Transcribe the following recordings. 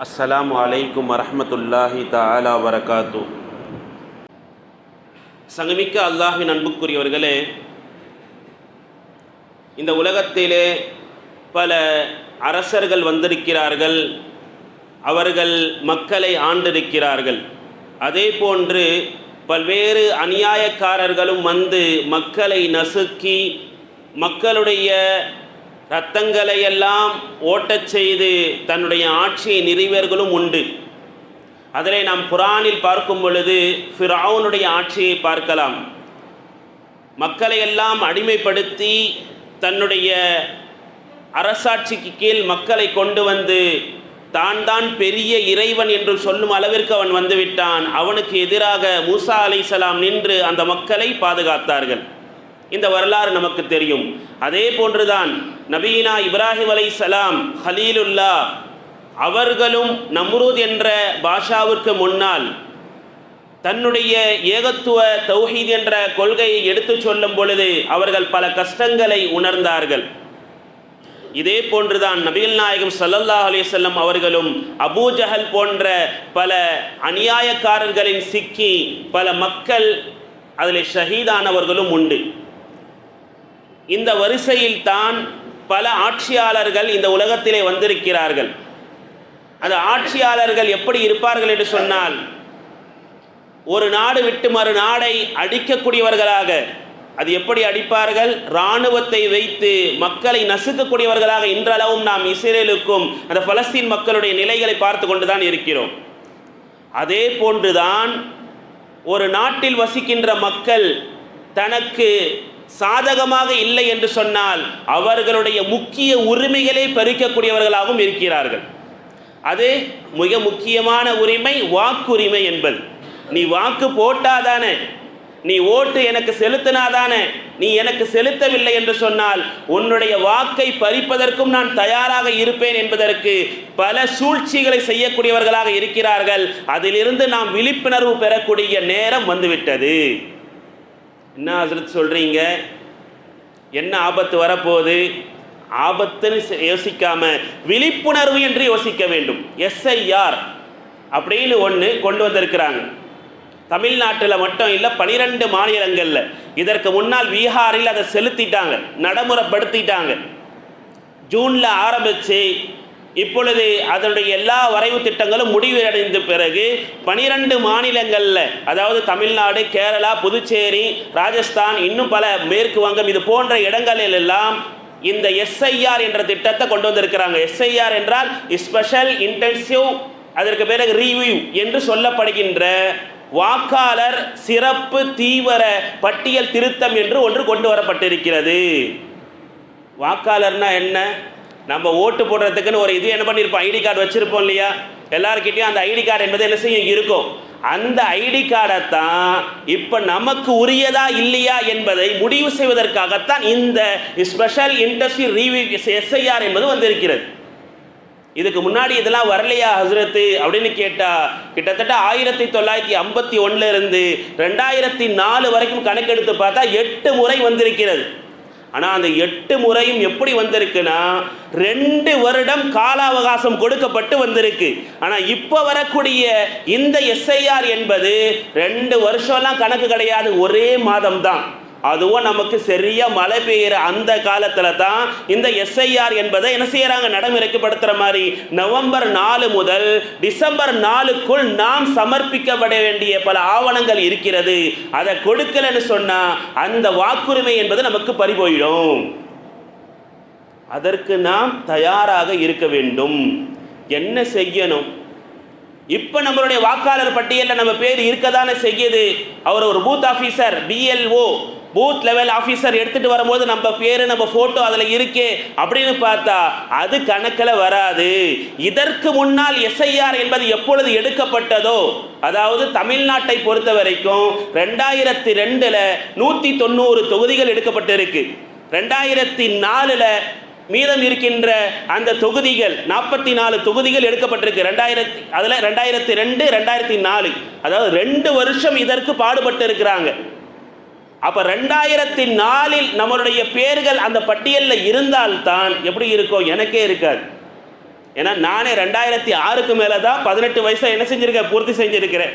அஸ்ஸலாமு அலைக்கும் வரஹ்மத்துல்லாஹி தஆலா வரகாத்து சங்கமிக்க அல்லாஹின் அன்புக்குரியவர்களே இந்த உலகத்திலே பல அரசர்கள் வந்திருக்கிறார்கள் அவர்கள் மக்களை ஆண்டிருக்கிறார்கள். அதே போன்று பல்வேறு அநியாயக்காரர்களும் வந்து மக்களை நசுக்கி மக்களுடைய ரத்தங்களை எல்லாம் ஓட்டச் செய்து தன்னுடைய ஆட்சியை நிறைவேர்களும் உண்டு. அதிலே நாம் குரானில் பார்க்கும் பொழுது ஃபிராவுனுடைய ஆட்சியை பார்க்கலாம். மக்களை எல்லாம் அடிமைப்படுத்தி தன்னுடைய அரசாட்சிக்கு கீழ் மக்களை கொண்டு வந்து தான் தான் பெரிய இறைவன் என்று சொல்லும் அளவிற்கு அவன் வந்துவிட்டான். அவனுக்கு எதிராக மூசா அலைசலாம் நின்று அந்த மக்களை பாதுகாத்தார்கள். இந்த வரலாறு நமக்கு தெரியும். அதே போன்றுதான் நபீனா இப்ராஹிம் அலைசலாம் ஹலீலுல்லா அவர்களும் நம்ரூத் என்ற பாஷாவிற்கு முன்னால் தன்னுடைய ஏகத்துவ தௌஹீத் என்ற கொள்கையை எடுத்துச் சொல்லும் பொழுது அவர்கள் பல கஷ்டங்களை உணர்ந்தார்கள். இதே போன்றுதான் நபிகள் நாயகம் சல்லல்லாஹ் அலிசல்லம் அவர்களும் அபூஜஹல் போன்ற பல அநியாயக்காரர்களின் சிக்கி பல மக்கள் அதில் ஷஹீதானவர்களும் உண்டு. இந்த வரிசையில் தான் பல ஆட்சியாளர்கள் இந்த உலகத்திலே வந்திருக்கிறார்கள். அந்த ஆட்சியாளர்கள் எப்படி இருப்பார்கள் என்று சொன்னால் ஒரு நாடு விட்டு மறு நாடை அடிக்கக்கூடியவர்களாக அது எப்படி அடிப்பார்கள்? இராணுவத்தை வைத்து மக்களை நசுக்கக்கூடியவர்களாக இன்றளவும் நாம் இஸ்ரேலுக்கும் அந்த பலஸ்தீன் மக்களுடைய நிலைகளை பார்த்து கொண்டுதான் இருக்கிறோம். அதே போன்றுதான் ஒரு நாட்டில் வசிக்கின்ற மக்கள் தனக்கு சாதகமாக இல்லை என்று சொன்னால் அவர்களுடைய முக்கிய உரிமைகளை பறிக்கக்கூடியவர்களாகவும் இருக்கிறார்கள். அது மிக முக்கியமான உரிமை வாக்குரிமை என்பது. நீ வாக்கு போட்டாதானே நீ ஓட்டு எனக்கு செலுத்தினாதானே நீ எனக்கு செலுத்தவில்லை என்று சொன்னால் உன்னுடைய வாக்கை பறிப்பதற்கும் நான் தயாராக இருப்பேன் என்பதற்கு பல சூழ்ச்சிகளை செய்யக்கூடியவர்களாக இருக்கிறார்கள். அதிலிருந்து நாம் விழிப்புணர்வு பெறக்கூடிய நேரம் வந்துவிட்டது. என்ன ஹசரத் சொல்கிறீங்க என்ன ஆபத்து வரப்போகுது? ஆபத்துன்னு யோசிக்காம விழிப்புணர்வு என்று யோசிக்க வேண்டும். எஸ்ஐஆர் அப்படின்னு ஒன்று கொண்டு வந்திருக்கிறாங்க. தமிழ்நாட்டில் மட்டும் இல்லை பனிரெண்டு மாநிலங்களில். இதற்கு முன்னால் பீகாரில் அதை செலுத்திட்டாங்க நடைமுறைப்படுத்திட்டாங்க. ஜூனில் ஆரம்பித்து இப்பொழுது அதனுடைய எல்லா வரைவு திட்டங்களும் முடிவடைந்த பிறகு பனிரெண்டு மாநிலங்களில் அதாவது தமிழ்நாடு கேரளா புதுச்சேரி ராஜஸ்தான் இன்னும் பல மேற்கு வங்கம் இது போன்ற இடங்களில் எல்லாம் இந்த எஸ்ஐஆர் என்ற திட்டத்தை கொண்டு வந்திருக்கிறாங்க. எஸ்ஐஆர் என்றால் ஸ்பெஷல் இன்டென்சிவ் அதற்கு பிறகு ரிவ்யூ என்று சொல்லப்படுகின்ற வாக்காளர் சிறப்பு தீவிர பட்டியல் திருத்தம் என்று ஒன்று கொண்டு வரப்பட்டிருக்கிறது. வாக்காளர்னா என்ன? நம்ம ஓட்டு போடுறதுக்குன்னு ஒரு இது என்ன பண்ணியிருப்போம் ஐடி கார்டு வச்சுருப்போம் இல்லையா? எல்லாருக்கிட்டையும் அந்த ஐடி கார்டு என்பது என்ன செய்யும்? இருக்கும். அந்த ஐடி கார்டை தான் இப்போ நமக்கு உரியதா இல்லையா என்பதை முடிவு செய்வதற்காகத்தான் இந்த ஸ்பெஷல் இண்டஸ்ட்ரி ரிவ்யூ எஸ்ஐஆர் என்பது வந்திருக்கிறது. இதுக்கு முன்னாடி இதெல்லாம் வரலையா ஹசரத்து? அப்படின்னு கேட்டால் கிட்டத்தட்ட ஆயிரத்தி தொள்ளாயிரத்தி ஐம்பத்தி ஒன்னுலேருந்து ரெண்டாயிரத்தி நாலு வரைக்கும் கணக்கெடுத்து பார்த்தா எட்டு முறை வந்திருக்கிறது. ஆனால் அந்த எட்டு முறையும் எப்படி வந்திருக்குன்னா ரெண்டு வருடம் கால அவகாசம் கொடுக்கப்பட்டு வந்திருக்கு. ஆனால் இப்போ வரக்கூடிய இந்த எஸ்ஐஆர் என்பது ரெண்டு வருஷம்லாம் கணக்கு கிடையாது ஒரே மாதம் தான் அதுவும் நமக்கு சரியாக மழை பெய்கிற அந்த காலத்தில் தான் இந்த எஸ்ஐஆர் என்பதை என்ன செய்கிறாங்க நடைமுறைப்படுத்துகிற மாதிரி நவம்பர் நாலு முதல் டிசம்பர் நாலுக்குள் நாம் சமர்ப்பிக்கப்பட வேண்டிய பல ஆவணங்கள் இருக்கிறது. அதை கொடுக்கலன்னு சொன்னால் அந்த வாக்குரிமை என்பது நமக்கு பறிபோயிடும். அதற்கு நாம் தயாராக இருக்க வேண்டும். என்ன செய்யணும்? இப்போ நம்மளுடைய வாக்காளர் பட்டியலில் நம்ம பேர் இருக்க தானே செய்யுது. அவர் ஒரு booth officer BLO booth level officer எடுத்துகிட்டு வரும்போது நம்ம பேர் நம்ம ஃபோட்டோ அதில் இருக்கே அப்படின்னு பார்த்தா அது கணக்கில் வராது. இதற்கு முன்னால் எஸ்ஐஆர் என்பது எப்பொழுது எடுக்கப்பட்டதோ அதாவது தமிழ்நாட்டை பொறுத்த வரைக்கும் ரெண்டாயிரத்தி ரெண்டில் நூற்றி தொண்ணூறு தொகுதிகள் எடுக்கப்பட்டிருக்கு. ரெண்டாயிரத்தி நாலில் மீதம் இருக்கின்ற அந்த தொகுதிகள் நாற்பத்தி நாலு தொகுதிகள் எடுக்கப்பட்டிருக்கு. ரெண்டாயிரத்தி அதில் ரெண்டாயிரத்தி ரெண்டு ரெண்டாயிரத்தி நாலு. அதாவது ரெண்டு வருஷம் இதற்கு பாடுபட்டு இருக்கிறாங்க அப்போ ரெண்டாயிரத்தி நாலில் நம்மளுடைய பேர்கள் அந்த பட்டியலில் இருந்தால்தான் எப்படி இருக்கும்? எனக்கே இருக்காது. ஏன்னா நானே ரெண்டாயிரத்தி ஆறுக்கு மேலே தான் பதினெட்டு வயசை என்ன செஞ்சிருக்கேன்? பூர்த்தி செஞ்சிருக்கிறேன்.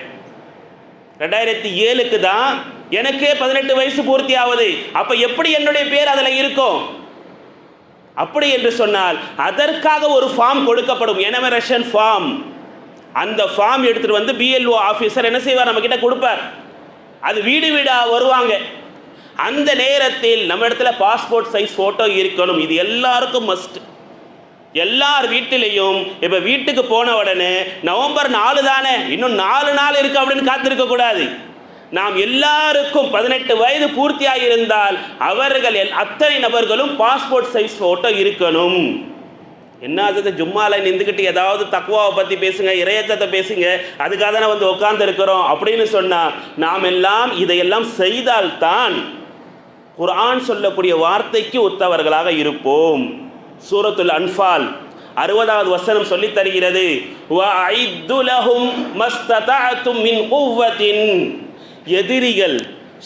ரெண்டாயிரத்தி ஏழுக்கு தான் எனக்கே பதினெட்டு வயசு பூர்த்தி ஆகுது. அப்போ எப்படி என்னுடைய பேர் அதில் இருக்கும்? அப்படி என்று சொன்னால் அதற்காக ஒரு ஃபார்ம் கொடுக்கப்படும். எனமரேஷன் ஃபார்ம் அந்த ஃபார்ம் எடுத்துகிட்டு வந்து பிஎல்ஓ ஆஃபீஸர் என்ன செய்வார்? நம்மக்கிட்ட கொடுப்பார். அது வீடு வீடாக வருவாங்க. அந்த நேரத்தில் நம்ம இடத்துல பாஸ்போர்ட் சைஸ் ஃபோட்டோ இருக்கணும். இது எல்லாருக்கும் மஸ்ட் எல்லார் வீட்டிலையும் இப்போ வீட்டுக்கு போன உடனே நவம்பர் நாலு தானே? இன்னும் நாலு நாள் இருக்கு அப்படின்னு காத்திருக்க கூடாது. நாம் எல்லாருக்கும் பதினெட்டு வயது பூர்த்தியாக இருந்தால் அவர்கள் எல்- அத்தனை நபர்களும் பாஸ்போர்ட் சைஸ் ஃபோட்டோ இருக்கணும். என்ன அது ஜும்மால நின்றுக்கிட்டு ஏதாவது தக்குவாவை பற்றி பேசுங்க இறையச்சத்தை பேசுங்க அதுக்காக தானே வந்து உட்கார்ந்து இருக்கிறோம் அப்படின்னு சொன்னால் நாம் எல்லாம் இதையெல்லாம் செய்தால்தான் குர்ஆன் சொல்லக்கூடிய வார்த்தைக்கு ஒத்தவர்களாக இருப்போம். சூரத்துல் அன்ஃபால் அறுபதாவது வசனம் சொல்லித் தருகிறது. மின் எதிரிகள்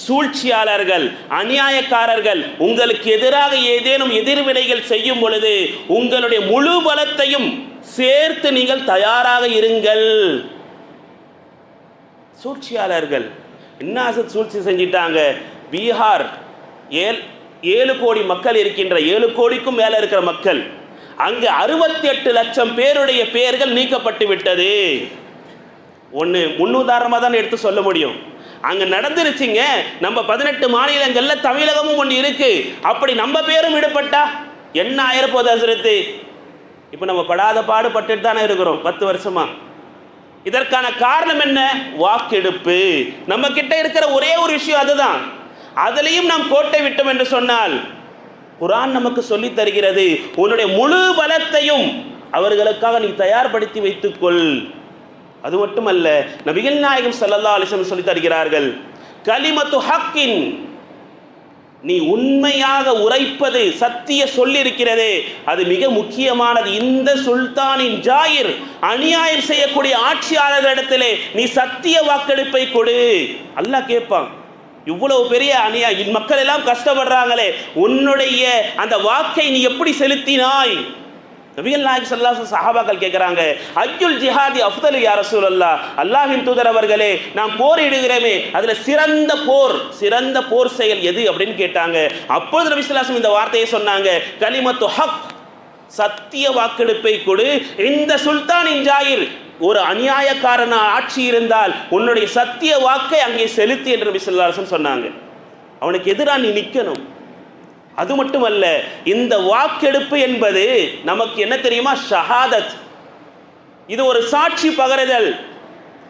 சூழ்ச்சியாளர்கள் அநியாயக்காரர்கள் உங்களுக்கு எதிராக ஏதேனும் எதிர்வினைகள் செய்யும் பொழுது உங்களுடைய முழு பலத்தையும் சேர்த்து நீங்கள் தயாராக இருங்கள். சூழ்ச்சியாளர்கள் என்ன சூழ்ச்சி செஞ்சிட்டாங்க. பீகார் ஏழ் ஏழு கோடி மக்கள் இருக்கின்ற ஏழு கோடிக்கும் மேலே இருக்கிற மக்கள் அங்கு அறுபத்தி எட்டு லட்சம் பேருடைய பெயர்கள் நீக்கப்பட்டு விட்டது. ஒன்று முன்னுதாரணமாக தான் எடுத்து சொல்ல முடியும். அங்கே நடந்துருச்சுங்க நம்ம பதினெட்டு மாநிலங்களில் தமிழகமும் ஒன்று இருக்கு. அப்படி நம்ம பேரும் விடுபட்டா என்ன ஆயிரப்போது அசுரத்து இப்போ நம்ம படாத பாடுபட்டுட்டு தானே இருக்கிறோம் பத்து வருஷமா. இதற்கான காரணம் என்ன? வாக்கெடுப்பு. நம்ம கிட்ட இருக்கிற ஒரே ஒரு விஷயம் அதுதான். அதிலையும் நாம் கோட்டை விட்டோம் என்று சொன்னால் குரான் நமக்கு சொல்லி தருகிறது உன்னுடைய முழு பலத்தையும் அவர்களுக்காக நீ தயார்படுத்தி வைத்துக்கொள். அது மட்டுமல்ல நபிகள் நாயகம் சல்லல்லா அலிசம் சொல்லி தருகிறார்கள் கலிமத்து ஹக்கின் நீ உண்மையாக உரைப்பது சத்திய சொல்லிருக்கிறதே அது மிக முக்கியமானது. இந்த சுல்தானின் ஜாயிர் அநியாயம் செய்யக்கூடிய ஆட்சியாளர்களிடத்திலே நீ சத்திய வாக்கெடுப்பை கொடு. அல்லாஹ் கேட்பான் இவ்வளவு பெரிய அநியாய மக்கள் எல்லாம் கஷ்டப்படுறாங்களே. உன்னுடைய அந்த வாக்கை நீ எப்படி செலுத்தினாய்? நபிகள் நாயக் ஸல்லல்லாஹு சஹாபாக்கள் கேட்குறாங்க அஜுல் ஜிஹாதி அஃதல் யார் ரசூல் அல்லா அல்லாஹின் தூதர் அவர்களே நாம் போரிடுகிறோமே அதில் சிறந்த போர் சிறந்த போர் செயல் எது? அப்படின்னு கேட்டாங்க. அப்பொழுது நபி சொல்லாசம் இந்த வார்த்தையை சொன்னாங்க கலிமத்து ஹக் சத்திய வாக்கெடுப்பை கொடு இந்த சுல்தான் ஜாயிர் ஒரு அநியாயக்காரன ஆட்சி இருந்தால் உன்னுடைய சத்திய வாக்கை அங்கே செலுத்தி என்று நபி சொன்னாங்க. அவனுக்கு எதிராக நீ நிற்கணும் அது மட்டுமல்ல இந்த வாக்கெடுப்பு என்பது நமக்கு என்ன தெரியுமா? ஷஹாதத். இது ஒரு சாட்சி பகருதல்.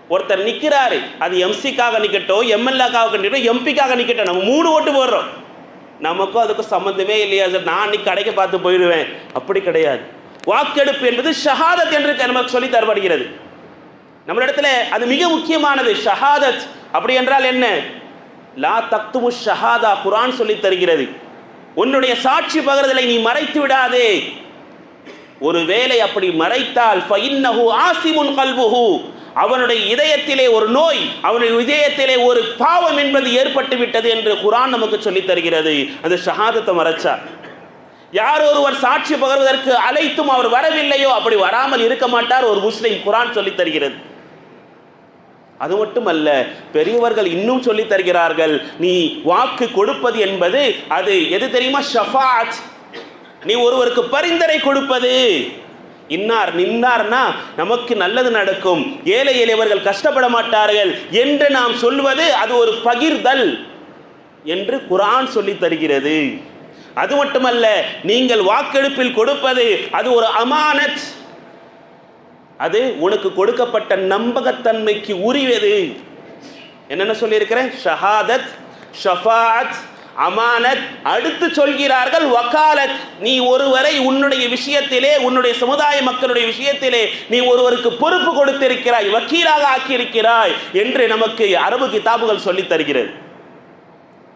ஒருத்தர் நிற்கிறாரு அது எம்சிக்காக நிற்கட்டும் எம்எல்ஏக்காக நிற்கட்டும் எம்பிக்காக நிற்கட்டும் நம்ம மூணு ஓட்டு போடுறோம். நமக்கும் அதுக்கும் சம்மந்தமே இல்லையா? சார் நான் அன்னைக்கு கடைக்கு பார்த்து போயிடுவேன். அப்படி கிடையாது. வாக்கெடுப்பு என்பது ஷஹாதத் என்று நமக்கு சொல்லி தரப்படுகிறது. நம்மளிடத்துல அது மிக முக்கியமானது ஷஹாதத். அப்படி என்றால் என்ன? லா தக்துமு ஷஹாதா குரான் சொல்லி தருகிறது. உன்னுடைய சாட்சி பகிர்தலை நீ மறைத்து விடாதே. ஒருவேளை அப்படி மறைத்தால் ஃபைன்னஹு ஆசிமுன் கல்புஹு. அவனுடைய இதயத்திலே ஒரு நோய் அவனுடைய இதயத்திலே ஒரு பாவம் என்பது ஏற்பட்டு விட்டது என்று குரான் நமக்கு சொல்லித் தருகிறது. அந்த ஷஹாதத்தை மறைச்சா. யார் ஒருவர் சாட்சி பகர்வதற்கு அழைத்தும் அவர் வரவில்லையோ அப்படி வராமல் இருக்க மாட்டார் ஒரு முஸ்லீம் குரான் சொல்லித் தருகிறது. அது மட்டுமல்ல பெரியவர்கள் இன்னும் சொல்லித் தருகிறார்கள் நீ வாக்கு கொடுப்பது என்பது அது எது தெரியுமா? ஷஃபாத் நீ ஒருவருக்கு பரிந்துரை கொடுப்பது. இன்னார் நின்னார்னா நமக்கு நல்லது நடக்கும். ஏழை எளியவர்கள் கஷ்டப்பட மாட்டார்கள் என்று நாம் சொல்வது அது ஒரு பகிர்தல் என்று குரான் சொல்லித் தருகிறது. அது மட்டுமல்ல நீங்கள் வாக்கெடுப்பில் கொடுப்பது அது ஒரு அமானத். அது உனக்கு கொடுக்கப்பட்ட நம்பகத்தன்மைக்கு உரியது. என்னென்ன சொல்லியிருக்கிறேன்? ஷஹாதத் ஷஃபாத் அமானத். அடுத்து சொல்கிறார்கள் வக்காலத். நீ ஒருவரை உன்னுடைய விஷயத்திலே உன்னுடைய சமுதாய மக்களுடைய விஷயத்திலே நீ ஒருவருக்கு பொறுப்பு கொடுத்திருக்கிறாய் வக்கீலாக ஆக்கியிருக்கிறாய் என்று நமக்கு அரபு கிதாபுகள் சொல்லித் தருகிறது.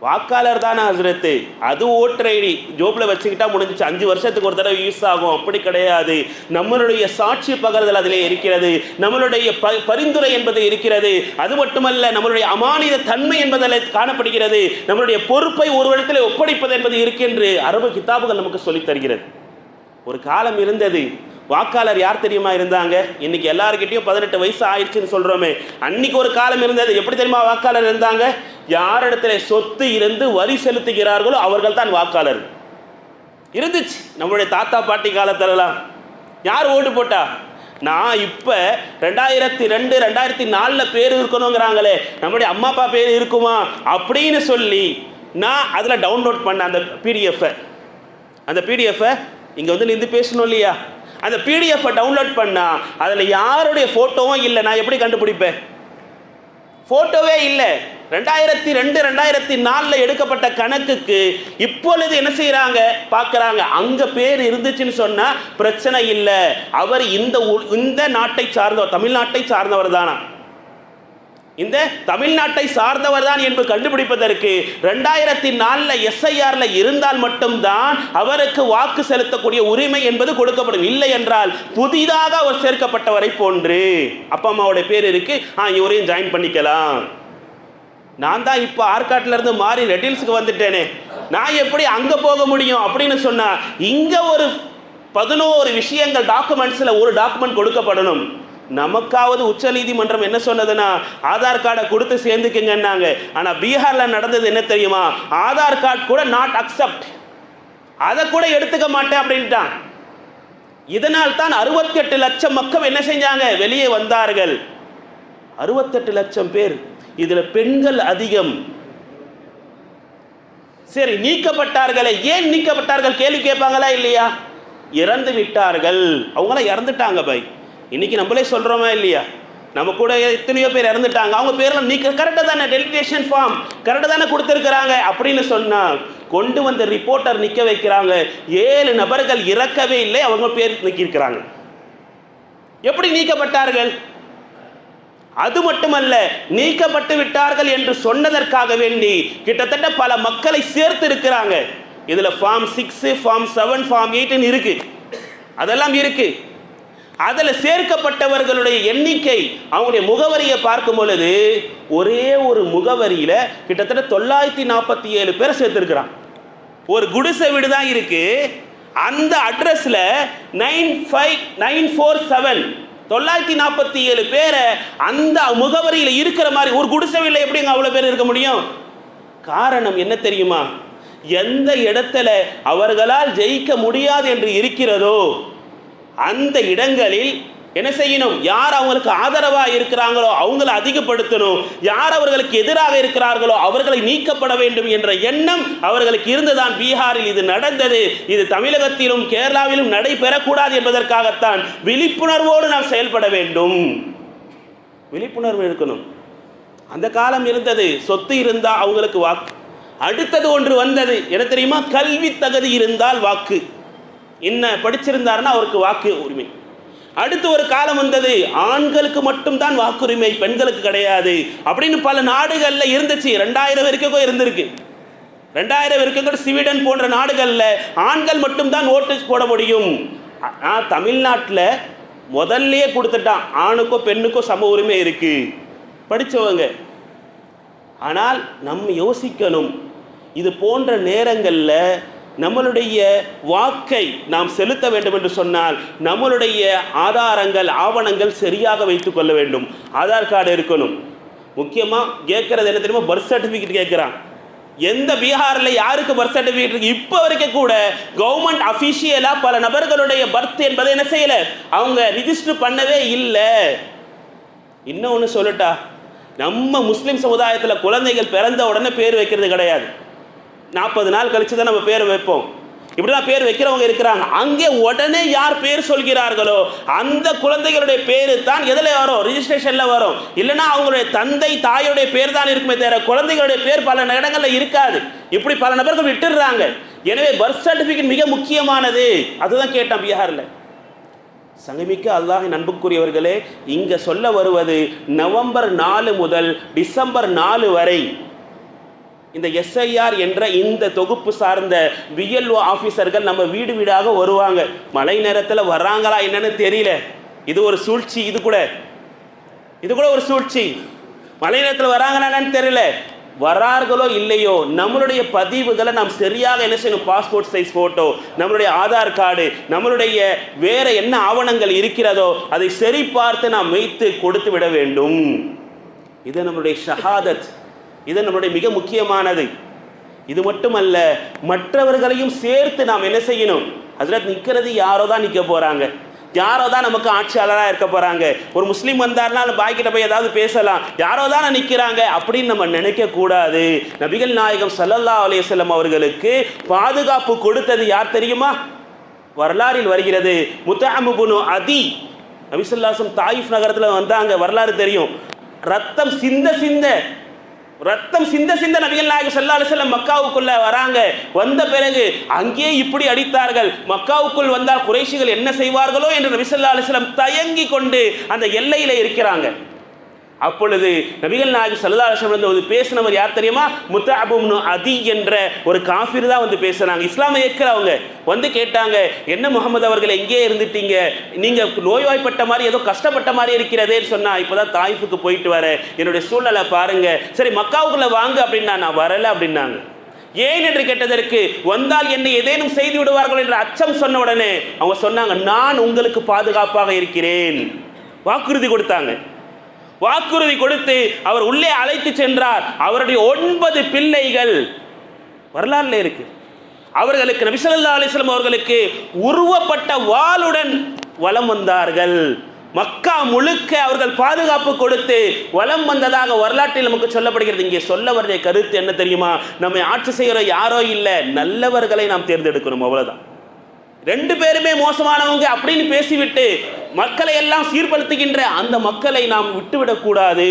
வாக்காளர் தானே ஹசரத்து? அது ஓட்டர் ஐடி. ஜோப்பில் வச்சுக்கிட்டா முடிஞ்சிச்சு. அஞ்சு வருஷத்துக்கு ஒரு தடவை யூஸ் ஆகும். அப்படி கிடையாது. நம்மளுடைய சாட்சி பகர்தல் அதிலே இருக்கிறது. நம்மளுடைய ப பரிந்துரை என்பது இருக்கிறது. அது மட்டுமல்ல நம்மளுடைய அமானித தன்மை என்பதில் காணப்படுகிறது. நம்மளுடைய பொறுப்பை ஒரு இடத்துல ஒப்படைப்பது என்பது இருக்கென்று அரபு கிதாபுகள் நமக்கு சொல்லித் தருகிறது. ஒரு காலம் இருந்தது. வாக்காளர் யார் தெரியுமா இருந்தாங்க? இன்னைக்கு எல்லாருக்கிட்டையும் பதினெட்டு வயசு ஆயிடுச்சுன்னு சொல்கிறோமே அன்னைக்கு ஒரு காலம் இருந்தது. எப்படி தெரியுமா வாக்காளர் இருந்தாங்க? யாரிடத்துல சொத்து இருந்து வரி செலுத்துகிறார்களோ அவர்கள் தான் வாக்காளர். இருந்துச்சு. நம்மளுடைய தாத்தா பாட்டி காலத்திலலாம். யார் ஓட்டு போட்டா? நான் இப்போ ரெண்டாயிரத்தி ரெண்டு ரெண்டாயிரத்தி நாலில் பேர் இருக்கணுங்கிறாங்களே. நம்முடைய அம்மா அப்பா பேர் இருக்குமா? அப்படின்னு சொல்லி நான் அதில் டவுன்லோட் பண்ண அந்த பிடிஎஃப்பை அந்த பிடிஎஃப்பை இங்கே வந்து நின்று பேசணும் இல்லையா? அந்த பிடிஎஃப்பை டவுன்லோட் பண்ணால் அதில் யாருடைய ஃபோட்டோவும் இல்லை? நான் எப்படி கண்டுபிடிப்பேன்? ஃபோட்டோவே இல்லை. ரெண்டாயிரத்தி ரெண்டு ரெண்டாயிரத்தி நாலில் எடுக்கப்பட்ட கணக்குக்கு இப்பொழுது என்ன செய்கிறாங்க பார்க்குறாங்க. அங்கே பேர் இருந்துச்சுன்னு சொன்னால் பிரச்சனை இல்லை. அவர் இந்த ஊ- இந்த நாட்டை சார்ந்தவர் தமிழ்நாட்டை சார்ந்தவர் தானா? இந்த தமிழ்நாட்டை சார்ந்தவர் தான் என்பது கண்டுபிடிப்பதற்கு ரெண்டாயிரத்தி நாலில் எஸ்ஐஆரில் இருந்தால் மட்டும்தான் அவருக்கு வாக்கு செலுத்தக்கூடிய உரிமை என்பது கொடுக்கப்படும். இல்லை என்றால் புதிதாக அவர் சேர்க்கப்பட்டவரை போன்று. அப்பா அம்மாவோட பேர் இருக்கு. ஆ இவரையும் ஜாயின் பண்ணிக்கலாம். நான் தான் இப்போ ஆற்காட்டுல இருந்து மாறி ரெட்டில்ஸுக்கு வந்துட்டேனே. நான் எப்படி அங்கே போக முடியும் அப்படின்னு சொன்னால் இங்கே ஒரு பதினோரு விஷயங்கள் டாக்குமெண்ட்ஸில் ஒரு டாக்குமெண்ட் கொடுக்கப்படணும். நமக்காவது உச்ச நீதிமன்றம் என்ன சொன்னதுன்னா ஆதார் கார்டை கொடுத்து சேர்ந்துக்குங்கன்னாங்க. ஆனால் பீகாரில் நடந்தது என்ன தெரியுமா? ஆதார் கார்டு கூட நாட் அக்செப்ட் அதை கூட எடுத்துக்க மாட்டேன் அப்படின்ட்டான். இதனால் தான் அறுபத்தெட்டு லட்சம் மக்கள் என்ன செஞ்சாங்க? வெளியே வந்தார்கள். அறுபத்தெட்டு லட்சம் பேர். இதில் பெண்கள் அதிகம். சரி நீக்கப்பட்டார்களே. ஏன் நீக்கப்பட்டார்கள்? கேள்வி கேட்பாங்களா இல்லையா? இறந்து விட்டார்கள் அவங்களாம் இறந்துட்டாங்க பை இன்றைக்கி நம்மளே சொல்கிறோமா இல்லையா? நம்ம கூட எத்தனையோ பேர் இறந்துட்டாங்க. அவங்க பேரெல்லாம் நீக்க கரெக்டாக தானே டெலிகேஷன் ஃபார்ம் கரெக்டாக தானே கொடுத்துருக்குறாங்க. அப்படின்னு சொன்னால் கொண்டு வந்த ரிப்போர்ட்டர் நிற்க வைக்கிறாங்க. ஏழு நபர்கள் இறக்கவே இல்லை அவங்க பேர் நிற்கிருக்கிறாங்க எப்படி நீக்கப்பட்டார்கள்? அது மட்டுமல்ல நீக்கப்பட்டு விட்டார்கள் என்று சொன்னதற்காக வேண்டி கிட்டத்தட்ட பல மக்களை சேர்த்து இருக்கிறாங்க இதில் form six form seven form எயிட்னு இருக்குது அதெல்லாம் இருக்குது அதில் சேர்க்கப்பட்டவர்களுடைய எண்ணிக்கை அவங்களுடைய முகவரியை பார்க்கும் பொழுது ஒரே ஒரு முகவரியில் கிட்டத்தட்ட தொள்ளாயிரத்தி நாற்பத்தி ஏழு பேர் சேர்த்துருக்கிறான். ஒரு குடிசை வீடு தான் இருக்குது அந்த அட்ரஸில் nine five nine four seven தொள்ளாயிரத்தி நாற்பத்தி ஏழு பேரை அந்த முகவரியில் இருக்கிற மாதிரி ஒரு குடிசை வீட்டில் எப்படிங்க அவ்வளோ பேர் இருக்க முடியும்? காரணம் என்ன தெரியுமா? எந்த இடத்துல அவர்களால் ஜெயிக்க முடியாது என்று இருக்கிறதோ அந்த இடங்களில் என்ன செய்யணும்? யார் அவங்களுக்கு ஆதரவாக இருக்கிறாங்களோ அவங்கள அதிகப்படுத்தணும். யார் அவர்களுக்கு எதிராக இருக்கிறார்களோ அவர்களை நீக்கப்பட வேண்டும் என்ற எண்ணம் அவர்களுக்கு இருந்துதான் பீகாரில் இது நடந்தது. இது தமிழகத்திலும் கேரளாவிலும் நடைபெறக்கூடாது என்பதற்காகத்தான் விழிப்புணர்வோடு நாம் செயல்பட வேண்டும். விழிப்புணர்வு இருக்கணும். அந்த காலம் இருந்தது. சொத்து இருந்தால் அவங்களுக்கு வாக்கு. அடுத்தது ஒன்று வந்தது. என தெரியுமா? கல்வி தகுதி இருந்தால் வாக்கு. என்ன படிச்சிருந்தாருன்னா அவருக்கு வாக்கு உரிமை. அடுத்து ஒரு காலம் வந்தது ஆண்களுக்கு மட்டும்தான் வாக்குரிமை பெண்களுக்கு கிடையாது அப்படின்னு பல நாடுகளில் இருந்துச்சு. ரெண்டாயிரம் வரைக்கும் இருந்திருக்கு. ரெண்டாயிரம் வரைக்கும் கூட ஸ்வீடன் போன்ற நாடுகளில் ஆண்கள் மட்டும்தான் ஓட்டு போட முடியும். ஆனால் தமிழ்நாட்டில் முதல்லயே கொடுத்துட்டான். ஆணுக்கோ பெண்ணுக்கோ சம உரிமை இருக்கு. படித்தவங்க ஆனால் நம்ம யோசிக்கணும். இது போன்ற நேரங்களில் நம்மளுடைய வாக்கை நாம் செலுத்த வேண்டும் என்று சொன்னால் நம்மளுடைய ஆதாரங்கள் ஆவணங்கள் சரியாக வைத்துக் கொள்ள வேண்டும். ஆதார் கார்டு இருக்கணும். முக்கியமாக கேட்குறது என்ன தெரியுமா? பர்த் சர்டிஃபிகேட் கேட்குறான். எந்த பீகாரில் யாருக்கு பர்த் சர்டிஃபிகேட் இருக்கு? இப்போ வரைக்கும் கூட கவர்மெண்ட் அஃபிஷியலாக பல நபர்களுடைய பர்த் என்பதை என்ன செய்யலை? அவங்க ரிஜிஸ்டர் பண்ணவே இல்லை. இன்னும் ஒன்று சொல்லட்டா நம்ம முஸ்லீம் சமுதாயத்தில் குழந்தைகள் பிறந்த உடனே பேர் வைக்கிறது கிடையாது. நாற்பது நாள் கழித்து தான் நம்ம பேர் வைப்போம். இப்படிலாம் பேர் வைக்கிறவங்க இருக்கிறாங்க. அங்கே உடனே யார் பேர் சொல்கிறார்களோ அந்த குழந்தைகளுடைய பேர் தான் எதில் வரும்? ரிஜிஸ்ட்ரேஷனில் வரும். இல்லைன்னா அவங்களுடைய தந்தை தாயுடைய பேர் தான் இருக்குமே தவிர குழந்தைகளுடைய பேர் பல இடங்களில் இருக்காது. இப்படி பல நபர்கள் விட்டுடுறாங்க. எனவே பர்த் சர்டிஃபிகேட் மிக முக்கியமானது. அதுதான் கேட்டேன் பீகாரில். சங்கமிக்க அல்லாஹின் அன்புக்குரியவர்களே இங்கே சொல்ல வருவது நவம்பர் நாலு முதல் டிசம்பர் நாலு வரை இந்த எஸ்ஐஆர் என்ற இந்த தொகுப்பு சார்ந்த விஎல்ஓ ஆஃபீஸர்கள் நம்ம வீடு வீடாக வருவாங்க. மழை நேரத்தில் வர்றாங்களா என்னன்னு தெரியல. இது ஒரு சூழ்ச்சி இது கூட. இது கூட ஒரு சூழ்ச்சி. மழை நேரத்தில் வராங்களா தெரியல. வரார்களோ இல்லையோ நம்மளுடைய பதிவுகளை நாம் சரியாக என்ன செய்யணும்? பாஸ்போர்ட் சைஸ் ஃபோட்டோ நம்மளுடைய ஆதார் கார்டு நம்மளுடைய வேற என்ன ஆவணங்கள் இருக்கிறதோ அதை சரி பார்த்து நாம் வைத்து கொடுத்து விட வேண்டும். இது நம்மளுடைய ஷஹாதத். இது நம்மளுடைய மிக முக்கியமானது. இது மட்டுமல்ல மற்றவர்களையும் சேர்த்து நாம் என்ன செய்யணும்? அதில் நிற்கிறது யாரோ தான் நிற்க போகிறாங்க யாரோ தான் நமக்கு ஆட்சியாளராக இருக்க போகிறாங்க ஒரு முஸ்லீம் வந்தார்னா அந்த பாய்கிட்ட போய் ஏதாவது பேசலாம். யாரோ தானே நிற்கிறாங்க அப்படின்னு நம்ம நினைக்கக்கூடாது நபிகள் நாயகம் சல்லல்லா அலையம் அவர்களுக்கு பாதுகாப்பு கொடுத்தது யார் தெரியுமா? வரலாறில் வருகிறது. முத்தாமுபுனு அதி. நபிசுல்லாசம் தாயிஃப் நகரத்தில் வந்தாங்க. வரலாறு தெரியும். ரத்தம் சிந்த சிந்த ரத்தம் சிந்த சிந்த நபிகள் நாயகம் ஸல்லல்லாஹு அலைஹி மக்காவுக்குள்ள வராங்க. வந்த பிறகு அங்கே இப்படி அடித்தார்கள். மக்காவுக்குள் வந்தால் குறைஷிகள் என்ன செய்வார்களோ என்று நபி ஸல்லல்லாஹு அலைஹி தயங்கி கொண்டு அந்த எல்லையில இருக்கிறாங்க. அப்பொழுது நபிகள் நாயகம் ஸல்லல்லாஹு வந்து வஸல்லம் வந்து பேசினவர் யார் தெரியுமா? முத்தஅபுப்னு அதி என்ற ஒரு காஃபிர் தான் வந்து பேசுனாங்க. இஸ்லாமை ஏற்கிறவங்க வந்து கேட்டாங்க என்ன முகமது அவர்கள் எங்கே இருந்துட்டீங்க? நீங்கள் நோய்வாய்ப்பட்ட மாதிரி ஏதோ கஷ்டப்பட்ட மாதிரி இருக்கிறதேன்னு சொன்னால் இப்போ தான் தாய்ஃபுக்கு போயிட்டு வரேன் என்னுடைய சூழ்நிலை பாருங்க. சரி மக்காவுக்குள்ளே வாங்க அப்படின்னா நான் வரலை அப்படின்னாங்க. ஏன் என்று கேட்டதற்கு வந்தால் என்னை ஏதேனும் செய்து விடுவார்கள் என்ற அச்சம் சொன்ன உடனே அவங்க சொன்னாங்க நான் உங்களுக்கு பாதுகாப்பாக இருக்கிறேன். வாக்குறுதி கொடுத்தாங்க. வாக்குறுதி கொடுத்து அவர் உள்ளே அழைத்து சென்றார். அவருடைய ஒன்பது பிள்ளைகள் வரலாறுல இருக்கு. அவர்களுக்கு நபிசல்லா அலிஸ்லாம் அவர்களுக்கு உருவப்பட்ட வாளுடன் வலம் வந்தார்கள். மக்கா முழுக்க அவர்கள் பாதுகாப்பு கொடுத்து வலம் வந்ததாக வரலாற்றில் நமக்கு சொல்லப்படுகிறது. இங்கே சொல்ல வருடைய கருத்து என்ன தெரியுமா? நம்மை ஆட்சி செய்கிற யாரோ இல்லை நல்லவர்களை நாம் தேர்ந்தெடுக்கணும் அவ்வளோதான் ரெண்டு பேருமே மோசமானவங்க அப்படின்னு பேசிவிட்டு மக்களை எல்லாம் சீர்படுத்துகின்ற அந்த மக்களை நாம் விட்டுவிடக்கூடாது.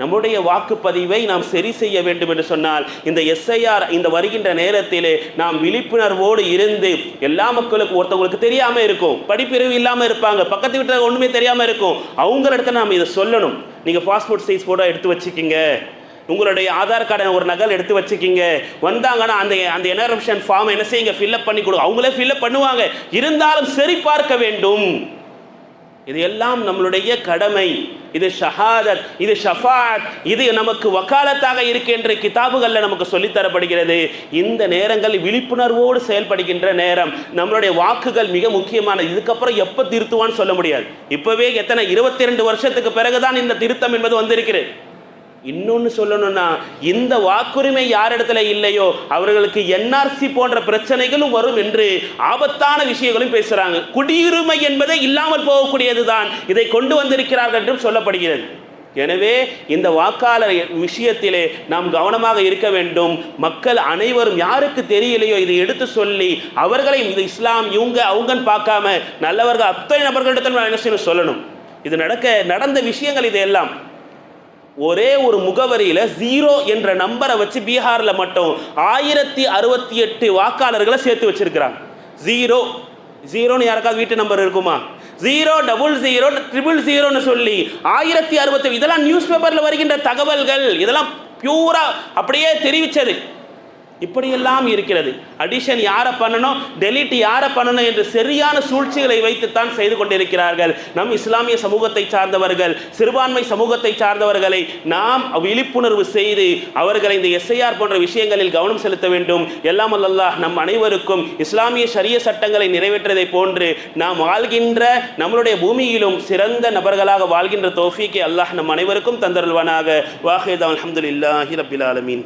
நம்முடைய வாக்குப்பதிவை நாம் சரி செய்ய வேண்டும் என்று சொன்னால் இந்த எஸ்ஐஆர் இந்த வருகின்ற நேரத்திலே நாம் விழிப்புணர்வோடு இருந்து எல்லா மக்களுக்கும் ஒருத்தவங்களுக்கு தெரியாம இருக்கும் படிப்பிரிவு இல்லாம இருப்பாங்க பக்கத்து வீட்டில் ஒண்ணுமே தெரியாம இருக்கும். அவங்க இடத்துல நாம் இதை சொல்லணும். நீங்க பாஸ்போர்ட் சைஸ் ஃபோட்டோ எடுத்து வச்சுக்கிங்க. உங்களுடைய ஆதார் கார்டை ஒரு நகல் எடுத்து வச்சுக்கிங்க. வந்தாங்கன்னா அந்த அந்த எனரப்ஷன் ஃபார்ம் என்ன செய்யுங்க? ஃபில்அப் பண்ணி கொடு அவங்களே ஃபில்அப் பண்ணுவாங்க. இருந்தாலும் சரி பார்க்க வேண்டும். இது எல்லாம் நம்மளுடைய கடமை. இது ஷஹாதத் இது ஷஃபாத் இது நமக்கு வக்காலத்தாக இருக்கின்ற கிதாபுகளில் நமக்கு சொல்லித் தரப்படுகிறது. இந்த நேரங்கள் விழிப்புணர்வோடு செயல்படுகின்ற நேரம். நம்மளுடைய வாக்குகள் மிக முக்கியமான இதுக்கப்புறம் எப்போ திருத்துவான்னு சொல்ல முடியாது. இப்போவே எத்தனை? இருபத்தி ரெண்டு வருஷத்துக்கு பிறகுதான் இந்த திருத்தம் என்பது வந்திருக்கிறது. இன்னொன்று சொல்லணும்னா இந்த வாக்குரிமை யாரிடத்துல இல்லையோ அவர்களுக்கு என்ஆர்சி போன்ற பிரச்சனைகளும் வரும் என்று ஆபத்தான விஷயங்களும் பேசுகிறாங்க குடியுரிமை என்பதே இல்லாமல் போகக்கூடியது தான் இதை கொண்டு வந்திருக்கிறார்கள் என்றும் சொல்லப்படுகிறது. எனவே இந்த வாக்காளர் விஷயத்திலே நாம் கவனமாக இருக்க வேண்டும். மக்கள் அனைவரும் யாருக்கு தெரியலையோ இதை எடுத்து சொல்லி அவர்களை இது இஸ்லாம் இவங்க அவங்கன்னு பார்க்காம நல்லவர்கள் அத்தனை நபர்களிடத்தில் என்ன செய்யணும் சொல்லணும். இது நடக்க நடந்த விஷயங்கள் இது எல்லாம். ஒரே ஒரு முகவரியில் ஜீரோ என்ற நம்பரை வச்சு பீகாரில் மட்டும் ஆயிரத்தி அறுபத்தி எட்டு வாக்காளர்களை சேர்த்து வச்சிருக்கிறாங்க. ஜீரோ ஜீரோன்னு யாருக்காவது வீட்டு நம்பர் இருக்குமா? ஜீரோ டபுள் ஜீரோ ட்ரிபிள் ஜீரோன்னு சொல்லி ஆயிரத்தி அறுபத்தி இதெல்லாம் நியூஸ் பேப்பரில் வருகின்ற தகவல்கள். இதெல்லாம் பியூரா அப்படியே தெரிவிச்சது. இப்படியெல்லாம் இருக்கிறது. அடிஷன் யாரை பண்ணணும்? டெலிட் யாரை பண்ணணும்? என்று சரியான சூழ்ச்சிகளை வைத்துத்தான் செய்து கொண்டிருக்கிறார்கள். நம் இஸ்லாமிய சமூகத்தை சார்ந்தவர்கள் சிறுபான்மை சமூகத்தை சார்ந்தவர்களை நாம் விழிப்புணர்வு செய்து அவர்களை இந்த எஸ்ஐஆர் போன்ற விஷயங்களில் கவனம் செலுத்த வேண்டும். எல்லாம் அல்லாஹ் நம் அனைவருக்கும் இஸ்லாமிய சரிய சட்டங்களை நிறைவேற்றதை போன்று நாம் வாழ்கின்ற நம்மளுடைய பூமியிலும் சிறந்த நபர்களாக வாழ்கின்ற தோஃபிக்கு அல்லாஹ் நம் அனைவருக்கும் தந்தருள்வானாக. வாஹேதா அலமதுல்லாஹி ரபில் ஆலமீன்.